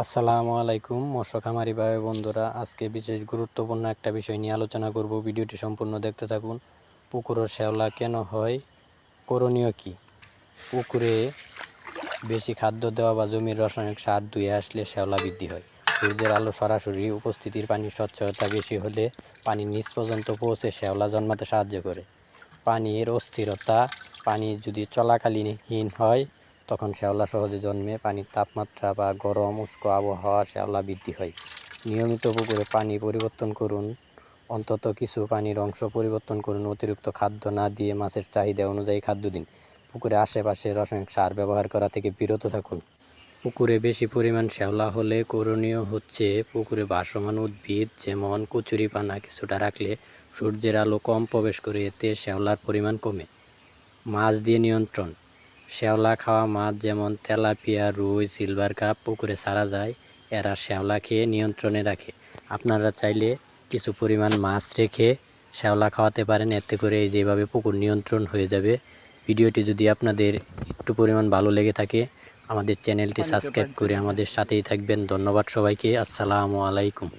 আসসালামু আলাইকুম মৎস্য খামারি ভাই বন্ধুরা। আজকে বিশেষ গুরুত্বপূর্ণ একটা বিষয় নিয়ে আলোচনা করব। ভিডিওটি সম্পূর্ণ দেখতে থাকুন। পুকুরের শ্যাওলা কেন হয়, করণীয় কি? পুকুরে বেশি খাদ্য দেওয়া বা জমির রাসায়নিক সার ধুয়ে আসলে শ্যাওলা বৃদ্ধি হয়। সূর্যের আলো সরাসরি উপস্থিতির পানির স্বচ্ছতা বেশি হলে পানি নিচ পর্যন্ত পৌঁছে শ্যাওলা জন্মাতে সাহায্য করে। পানির অস্থিরতা, পানি যদি চলাকালীনহীন হয় তখন শ্যাওলা সহজে জন্মে পানির তাপমাত্রা বা গরম উষ্ক আবহাওয়া শ্যাওলা বৃদ্ধি হয়। নিয়মিত পুকুরে পানি পরিবর্তন করুন, অন্তত কিছু পানির অংশ পরিবর্তন করুন, অতিরিক্ত খাদ্য না দিয়ে মাছের চাহিদা অনুযায়ী খাদ্য দিন। পুকুরে আশেপাশে রাসায়নিক সার ব্যবহার করা থেকে বিরত থাকুন। পুকুরে বেশি পরিমাণ শ্যাওলা হলে করণীয় হচ্ছে পুকুরে ভাসমান উদ্ভিদ, যেমন কচুরিপানা কিছুটা রাখলে সূর্যের আলো কম প্রবেশ করে, এতে শ্যাওলার পরিমাণ কমে। মাছ দিয়ে নিয়ন্ত্রণ। শ্যাওলা খাওয়া মাছ যেমন তেলাপিয়া রুই সিলভার কাপ পুকুরে ছাড়া যায় এরা শ্যাওলা খেয়ে নিয়ন্ত্রণে রাখে। আপনারা চাইলে কিছু পরিমাণ মাছ রেখে শ্যাওলা খাওয়াতে পারেন এতে করে এই যেভাবে পুকুর নিয়ন্ত্রণ হয়ে যাবে। ভিডিওটি যদি আপনাদের একটু পরিমাণ ভালো লেগে থাকে আমাদের চ্যানেলটি সাবস্ক্রাইব করে আমাদের সাথেই থাকবেন। ধন্যবাদ সবাইকে। আসসালামু আলাইকুম।